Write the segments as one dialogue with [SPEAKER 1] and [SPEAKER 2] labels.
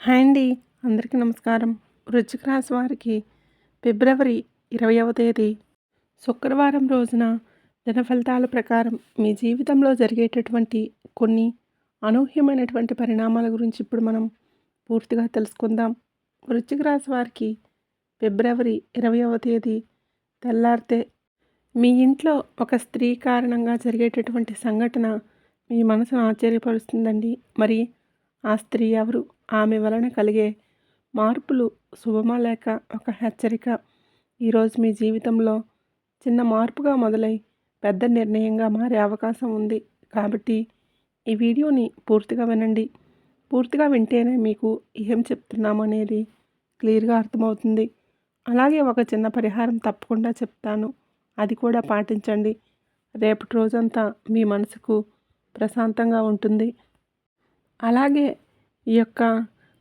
[SPEAKER 1] Hi అండి. అందరికీ నమస్కారం. వృశ్చిక రాశి వారికి ఫిబ్రవరి ఇరవైవ తేదీ. శుక్రవారం రోజున దిన ఫలితాల ప్రకారం మీ జీవితంలో జరిగేటటువంటి కొన్ని అనూహ్యమైనటువంటి పరిణామాల గురించి ఇప్పుడు మనం పూర్తిగా తెలుసుకుందాం. వృశ్చిక రాశి వారికి ఫిబ్రవరి ఇరవైవ తేదీ తెల్లారితే మీ ఇంట్లో ఒక స్త్రీ కారణంగా జరిగేటటువంటి సంఘటన మీ మనసును ఆశ్చర్యపరుస్తుందండి. మరి ఆ స్త్రీ ఎవరు? ఆమె వలన కలిగే మార్పులు శుభమా లేక ఒక హెచ్చరిక. ఈరోజు మీ జీవితంలో చిన్న మార్పుగా మొదలై పెద్ద నిర్ణయంగా మారే అవకాశం ఉంది కాబట్టి ఈ వీడియోని పూర్తిగా వినండి. పూర్తిగా వింటేనే మీకు ఏం చెప్తున్నాము అనేది క్లియర్గా అర్థమవుతుంది. అలాగే ఒక చిన్న పరిహారం తప్పకుండా చెప్తాను. అది కూడా పాటించండి. రేపటి రోజంతా మీ మనసుకు ప్రశాంతంగా ఉంటుంది. అలాగే ఈ యొక్క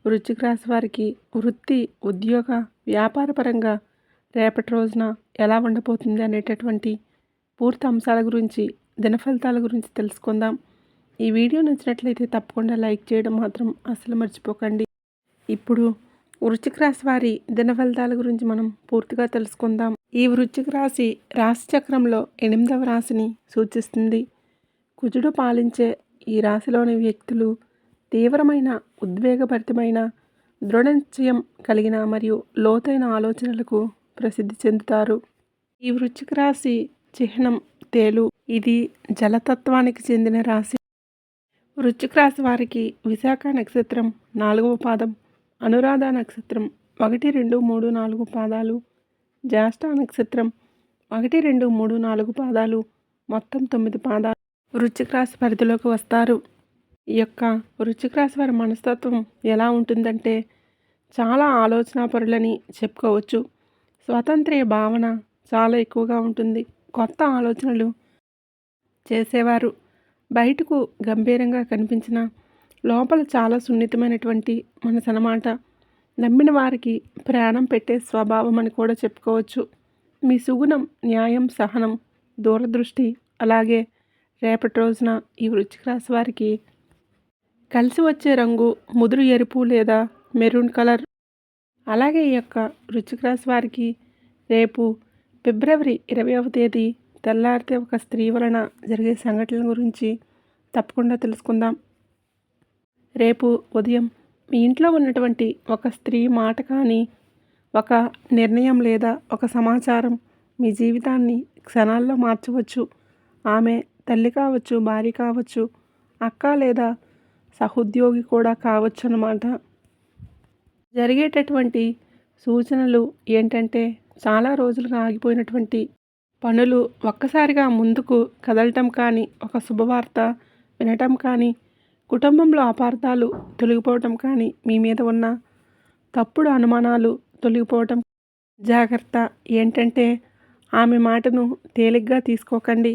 [SPEAKER 1] వృశ్చిక రాశి వారికి వృత్తి ఉద్యోగ వ్యాపారపరంగా రేపటి రోజున ఎలా ఉండబోతుంది అనేటటువంటి పూర్తి అంశాల గురించి దినఫలితాల గురించి తెలుసుకుందాం. ఈ వీడియో నచ్చినట్లయితే తప్పకుండా లైక్ చేయడం మాత్రం అసలు మర్చిపోకండి. ఇప్పుడు వృశ్చిక రాశి వారి దినఫలితాల గురించి మనం పూర్తిగా తెలుసుకుందాం. ఈ వృశ్చిక రాశి రాశి చక్రంలో ఎనిమిదవ రాశిని సూచిస్తుంది. కుజుడు పాలించే ఈ రాశిలోని వ్యక్తులు తీవ్రమైన ఉద్వేగభరితమైన దృఢనిశ్చయం కలిగిన మరియు లోతైన ఆలోచనలకు ప్రసిద్ధి చెందుతారు. ఈ వృశ్చిక రాశి చిహ్నం తేలు. ఇది జలతత్వానికి చెందిన రాశి. వృశ్చిక రాశి వారికి విశాఖ నక్షత్రం నాలుగవ పాదం అనురాధ నక్షత్రం ఒకటి రెండు మూడు నాలుగు పాదాలు జ్యేష్ఠ నక్షత్రం ఒకటి రెండు మూడు నాలుగు పాదాలు మొత్తం తొమ్మిది పాదాలు వృశ్చిక రాశి పరిధిలోకి వస్తారు. ఈ యొక్క వృశ్చిక రాశి వారి మనస్తత్వం ఎలా ఉంటుందంటే చాలా ఆలోచనాపరులని చెప్పుకోవచ్చు. స్వాతంత్ర్య భావన చాలా ఎక్కువగా ఉంటుంది. కొత్త ఆలోచనలు చేసేవారు. బయటకు గంభీరంగా కనిపించిన లోపల చాలా సున్నితమైనటువంటి మనసు అన్నమాట నమ్మిన వారికి ప్రాణం పెట్టే స్వభావం అని కూడా చెప్పుకోవచ్చు. మీ సుగుణం న్యాయం సహనం దూరదృష్టి అలాగే రేపటి రోజున ఈ వృశ్చిక రాశి వారికి కలిసి వచ్చే రంగు ముదురు ఎరుపు లేదా మెరూన్ కలర్. అలాగే ఈ యొక్క వృశ్చిక రాశి వారికి రేపు ఫిబ్రవరి ఇరవైవ తేదీ తెల్లారితే ఒక స్త్రీ వలన జరిగే సంఘటనల గురించి తప్పకుండా తెలుసుకుందాం. రేపు ఉదయం మీ ఇంట్లో ఉన్నటువంటి ఒక స్త్రీ మాట కానీ ఒక నిర్ణయం లేదా ఒక సమాచారం మీ జీవితాన్ని క్షణాల్లో మార్చవచ్చు. ఆమె తల్లి కావచ్చు భార్య కావచ్చు అక్క లేదా సహోద్యోగి కూడా కావచ్చు అన్నమాట జరిగేటటువంటి సూచనలు ఏంటంటే చాలా రోజులుగా ఆగిపోయినటువంటి పనులు ఒక్కసారిగా ముందుకు కదలటం కానీ ఒక శుభవార్త వినటం కానీ కుటుంబంలో అపార్థాలు తొలగిపోవటం కానీ మీ మీద ఉన్న తప్పుడు అనుమానాలు తొలగిపోవటం. జాగ్రత్త ఏంటంటే ఆమె మాటను తేలిగ్గా తీసుకోకండి.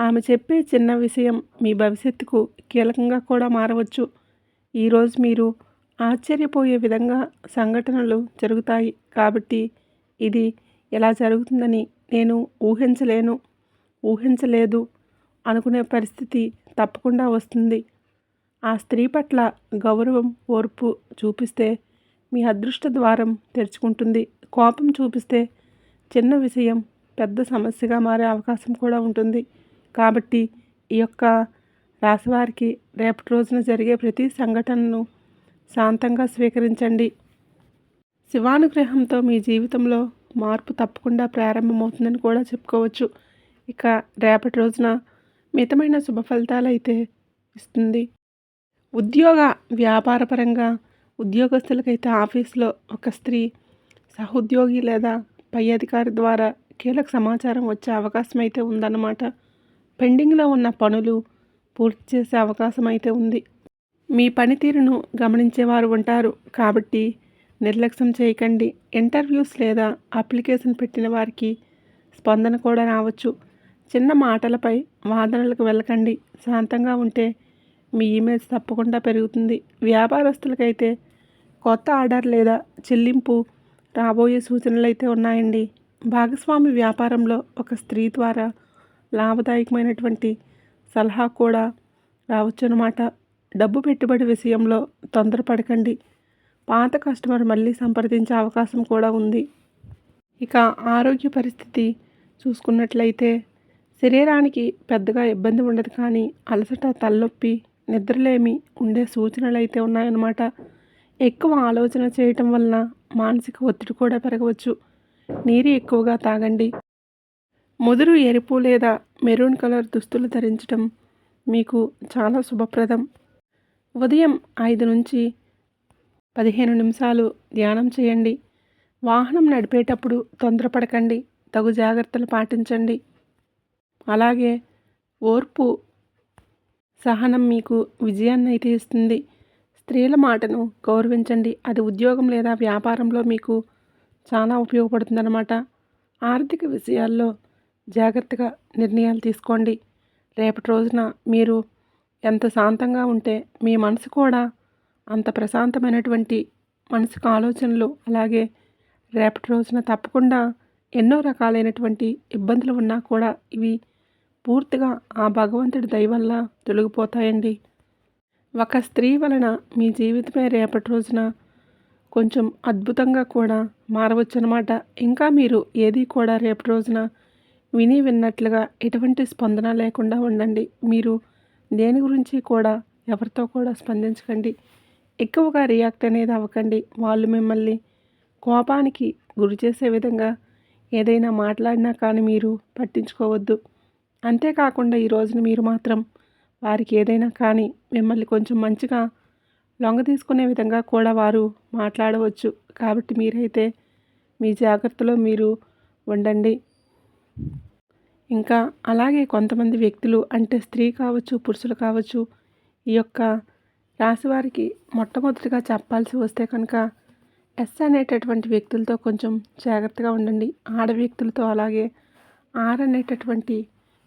[SPEAKER 1] ఆమె చెప్పే చిన్న విషయం మీ భవిష్యత్తుకు కీలకంగా కూడా మారవచ్చు. ఈరోజు మీరు ఆశ్చర్యపోయే విధంగా సంఘటనలు జరుగుతాయి కాబట్టి ఇది ఎలా జరుగుతుందని నేను ఊహించలేను. ఊహించలేదు. అనుకునే పరిస్థితి తప్పకుండా వస్తుంది. ఆ స్త్రీ పట్ల గౌరవం ఓర్పు చూపిస్తే మీ అదృష్ట ద్వారం తెరుచుకుంటుంది. కోపం చూపిస్తే చిన్న విషయం పెద్ద సమస్యగా మారే అవకాశం కూడా ఉంటుంది. కాబట్టి ఈ యొక్క రాశివారికి రేపటి రోజున జరిగే ప్రతి సంఘటనను శాంతంగా స్వీకరించండి. శివానుగ్రహంతో మీ జీవితంలో మార్పు తప్పకుండా ప్రారంభమవుతుందని కూడా చెప్పుకోవచ్చు. ఇక రేపటి రోజున మితమైన శుభ ఫలితాలు అయితే ఇస్తుంది. ఉద్యోగ వ్యాపారపరంగా ఉద్యోగస్తులకైతే ఆఫీస్లో ఒక స్త్రీ సహోద్యోగి లేదా పై అధికారి ద్వారా కీలక సమాచారం వచ్చే అవకాశం అయితే ఉందన్నమాట. పెండింగ్లో ఉన్న పనులు పూర్తి చేసే అవకాశం అయితే ఉంది. మీ పనితీరును గమనించేవారు ఉంటారు. కాబట్టి నిర్లక్ష్యం చేయకండి. ఇంటర్వ్యూస్ లేదా అప్లికేషన్ పెట్టిన వారికి స్పందన కూడా రావచ్చు. చిన్న మాటలపై వాదనలకు వెళ్ళకండి. శాంతంగా ఉంటే మీ ఇమేజ్ తప్పకుండా పెరుగుతుంది. వ్యాపారస్తులకైతే కొత్త ఆర్డర్ లేదా చెల్లింపు రాబోయే సూచనలు అయితే ఉన్నాయండి. భాగస్వామి వ్యాపారంలో ఒక స్త్రీ ద్వారా లాభదాయకమైనటువంటి సలహా కూడా రావచ్చు అనమాట డబ్బు పెట్టుబడి విషయంలో తొందరపడకండి. పాత కస్టమర్ మళ్ళీ సంప్రదించే అవకాశం కూడా ఉంది. ఇక ఆరోగ్య పరిస్థితి చూసుకున్నట్లయితే శరీరానికి పెద్దగా ఇబ్బంది ఉండదు కానీ అలసట తలనొప్పి నిద్రలేమి ఉండే సూచనలు అయితే ఉన్నాయన్నమాట. ఎక్కువ ఆలోచన చేయటం వలన మానసిక ఒత్తిడి కూడా పెరగవచ్చు. నీరు ఎక్కువగా తాగండి. ముదురు ఎరుపు లేదా మెరూన్ కలర్ దుస్తులు ధరించడం మీకు చాలా శుభప్రదం. ఉదయం ఐదు నుంచి పదిహేను నిమిషాలు ధ్యానం చేయండి. వాహనం నడిపేటప్పుడు తొందరపడకండి. తగు జాగ్రత్తలు పాటించండి. అలాగే ఓర్పు సహనం మీకు విజయాన్ని అయితే ఇస్తుంది. స్త్రీల మాటను గౌరవించండి. అది ఉద్యోగం లేదా వ్యాపారంలో మీకు చాలా ఉపయోగపడుతుందన్నమాట. ఆర్థిక విషయాల్లో జాగ్రత్తగా నిర్ణయాలు తీసుకోండి. రేపటి రోజున మీరు ఎంత శాంతంగా ఉంటే మీ మనసు కూడా అంత ప్రశాంతమైనటువంటి మనసుకు ఆలోచనలు అలాగే రేపటి రోజున తప్పకుండా ఎన్నో రకాలైనటువంటి ఇబ్బందులు ఉన్నా కూడా ఇవి పూర్తిగా ఆ భగవంతుడి దయ వల్ల తొలగిపోతాయండి. ఒక స్త్రీ వలన మీ జీవితమే రేపటి రోజున కొంచెం అద్భుతంగా కూడా మారవచ్చు అనమాట ఇంకా మీరు ఏది కూడా రేపటి రోజున విని విన్నట్లుగా ఎటువంటి స్పందన లేకుండా ఉండండి. మీరు దేని గురించి కూడా ఎవరితో కూడా స్పందించకండి. ఎక్కువగా రియాక్ట్ అనేది అవ్వకండి. వాళ్ళు మిమ్మల్ని కోపానికి గురి చేసే విధంగా ఏదైనా మాట్లాడినా కానీ మీరు పట్టించుకోవద్దు. అంతేకాకుండా ఈ రోజున మీరు మాత్రం వారికి ఏదైనా కానీ మిమ్మల్ని కొంచెం మంచిగా లొంగ తీసుకునే విధంగా కూడా వారు మాట్లాడవచ్చు. కాబట్టి మీరైతే మీ జాగ్రత్తలో మీరు ఉండండి. ఇంకా అలాగే కొంతమంది వ్యక్తులు అంటే స్త్రీ కావచ్చు పురుషులు కావచ్చు ఈ యొక్క రాశివారికి మొట్టమొదటిగా చెప్పాల్సి వస్తే కనుక ఎస్ అనేటటువంటి వ్యక్తులతో కొంచెం జాగ్రత్తగా ఉండండి. ఆడ వ్యక్తులతో అలాగే ఆర్ అనేటటువంటి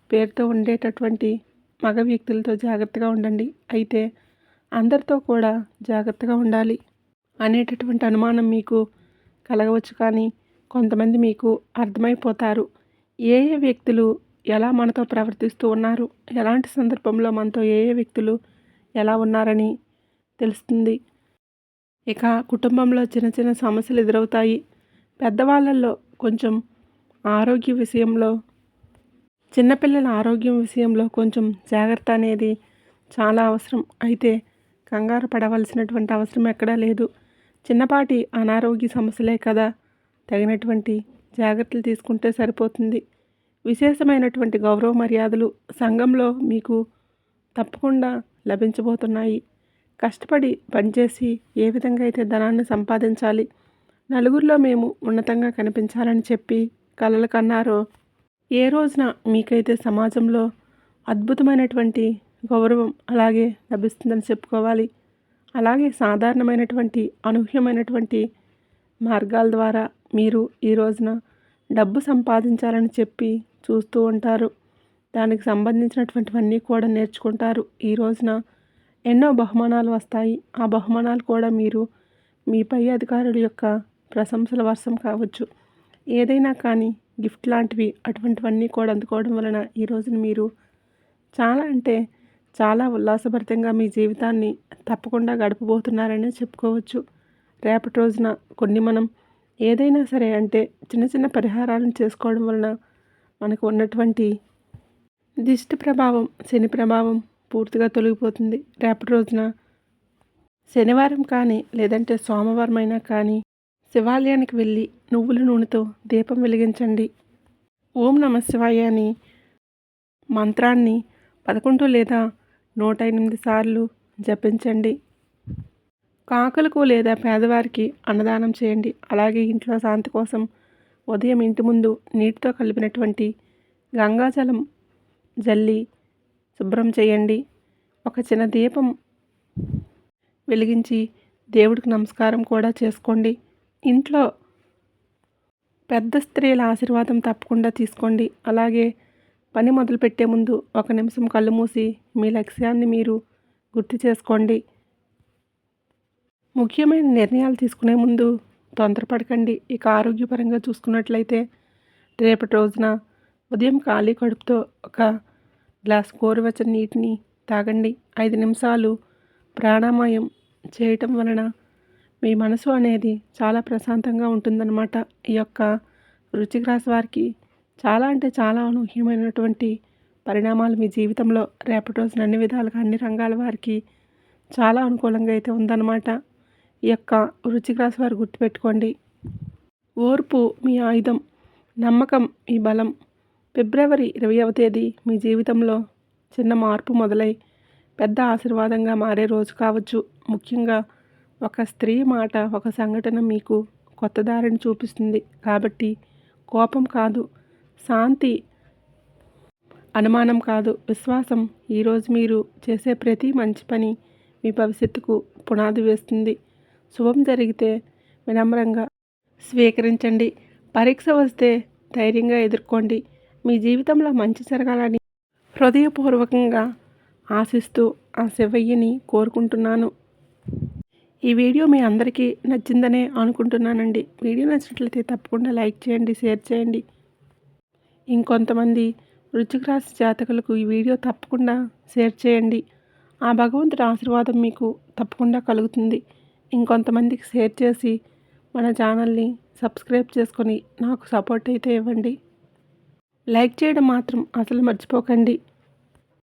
[SPEAKER 1] పేరుతో ఉండేటటువంటి మగ వ్యక్తులతో జాగ్రత్తగా ఉండండి. అయితే అందరితో కూడా జాగ్రత్తగా ఉండాలి అనేటటువంటి అనుమానం మీకు కలగవచ్చు కానీ కొంతమంది మీకు అర్థమైపోతారు. ఏ ఏ వ్యక్తులు ఎలా మనతో ప్రవర్తిస్తూ ఉన్నారు? ఎలాంటి సందర్భంలో మనతో ఏ ఏ వ్యక్తులు ఎలా ఉన్నారని తెలుస్తుంది? ఇక కుటుంబంలో చిన్న చిన్న సమస్యలు ఎదురవుతాయి. పెద్దవాళ్ళల్లో కొంచెం ఆరోగ్య విషయంలో చిన్నపిల్లల ఆరోగ్యం విషయంలో కొంచెం జాగ్రత్త అనేది చాలా అవసరం. అయితే కంగారు పడవలసినటువంటి అవసరం ఎక్కడా లేదు. చిన్నపాటి అనారోగ్య సమస్యలే కదా తగినటువంటి జాగ్రత్తలు తీసుకుంటే సరిపోతుంది. విశేషమైనటువంటి గౌరవ మర్యాదలు సంఘంలో మీకు తప్పకుండా లభించబోతున్నాయి. కష్టపడి పనిచేసి ఏ విధంగా అయితే ధనాన్ని సంపాదించాలి నలుగురిలో మేము ఉన్నతంగా కనిపించాలని చెప్పి కలలు కన్నారో ఏ రోజున మీకైతే సమాజంలో అద్భుతమైనటువంటి గౌరవం అలాగే లభిస్తుందని చెప్పుకోవాలి. అలాగే సాధారణమైనటువంటి అనూహ్యమైనటువంటి మార్గాల ద్వారా మీరు ఈ రోజున డబ్బు సంపాదించాలని చెప్పి చూస్తూ ఉంటారు. దానికి సంబంధించినటువంటివన్నీ కూడా నేర్చుకుంటారు. ఈ రోజున ఎన్నో బహుమానాలు వస్తాయి. ఆ బహుమానాలు కూడా మీరు మీ పై అధికారుల యొక్క ప్రశంసల వర్షం కావచ్చు. ఏదైనా కానీ గిఫ్ట్ లాంటివి అటువంటివన్నీ కూడా అందుకోవడం వలన ఈ రోజున మీరు చాలా అంటే చాలా ఉల్లాసభరితంగా మీ జీవితాన్ని తప్పకుండా గడపబోతున్నారని చెప్పుకోవచ్చు. రేపటి రోజున కొన్ని మనం ఏదైనా సరే అంటే చిన్న చిన్న పరిహారాలను చేసుకోవడం వలన మనకు ఉన్నటువంటి దిష్టి ప్రభావం శని ప్రభావం పూర్తిగా తొలగిపోతుంది. రేపటి రోజున శనివారం కానీ లేదంటే సోమవారం అయినా కానీ శివాలయానికి వెళ్ళి నువ్వుల నూనెతో దీపం వెలిగించండి. ఓం నమ శివాయ అని మంత్రాన్ని పదకొండు లేదా నూట ఎనిమిది సార్లు జపించండి. కాకులకు లేదా పేదవారికి అన్నదానం చేయండి. అలాగే ఇంట్లో శాంతి కోసం ఉదయం ఇంటి ముందు నీటితో కలిపినటువంటి గంగాజలం జల్లి శుభ్రం చేయండి. ఒక చిన్న దీపం వెలిగించి దేవుడికి నమస్కారం కూడా చేసుకోండి. ఇంట్లో పెద్ద స్త్రీల ఆశీర్వాదం తప్పకుండా తీసుకోండి. అలాగే పని మొదలుపెట్టే ముందు ఒక నిమిషం కళ్ళు మూసి మీ లక్ష్యాన్ని మీరు గుర్తు చేసుకోండి. ముఖ్యమైన నిర్ణయాలు తీసుకునే ముందు తొందరపడకండి. ఇక ఆరోగ్యపరంగా చూసుకున్నట్లయితే రేపటి రోజున ఉదయం ఖాళీ కడుపుతో ఒక గ్లాస్ గోరువెచ్చని నీటిని తాగండి. ఐదు నిమిషాలు ప్రాణామాయం చేయటం వలన మీ మనసు అనేది చాలా ప్రశాంతంగా ఉంటుందన్నమాట. ఈ యొక్క వృశ్చిక రాశి వారికి చాలా అంటే చాలా అనూహ్యమైనటువంటి పరిణామాలు మీ జీవితంలో రేపటి రోజున అన్ని విధాలుగా అన్ని రంగాల వారికి చాలా అనుకూలంగా అయితే ఉందన్నమాట. ఈ యొక్క వృశ్చిక రాశి వారు గుర్తుపెట్టుకోండి. ఓర్పు మీ ఆయుధం నమ్మకం మీ బలం. ఫిబ్రవరి ఇరవైవ తేదీ మీ జీవితంలో చిన్న మార్పు మొదలై పెద్ద ఆశీర్వాదంగా మారే రోజు కావచ్చు. ముఖ్యంగా ఒక స్త్రీ మాట ఒక సంఘటన మీకు కొత్త దారిని చూపిస్తుంది. కాబట్టి కోపం కాదు శాంతి అనుమానం కాదు విశ్వాసం ఈరోజు మీరు చేసే ప్రతి మంచి పని మీ భవిష్యత్తుకు పునాది వేస్తుంది. శుభం జరిగితే వినమ్రంగా స్వీకరించండి. పరీక్ష వస్తే ధైర్యంగా ఎదుర్కోండి. మీ జీవితంలో మంచి జరగాలని హృదయపూర్వకంగా ఆశిస్తూ ఆ శివయ్యని కోరుకుంటున్నాను. ఈ వీడియో మీ అందరికీ నచ్చిందనే అనుకుంటున్నానండి. వీడియో నచ్చినట్లయితే తప్పకుండా లైక్ చేయండి షేర్ చేయండి. ఇంకొంతమంది వృశ్చిక రాశి జాతకులకు ఈ వీడియో తప్పకుండా షేర్ చేయండి. ఆ భగవంతుడి ఆశీర్వాదం మీకు తప్పకుండా కలుగుతుంది. ఇంకొంతమందికి షేర్ చేసి మన ఛానల్ని సబ్స్క్రైబ్ చేసుకొని నాకు సపోర్ట్ అయితే ఇవ్వండి. లైక్ చేయడం మాత్రం అసలు మర్చిపోకండి.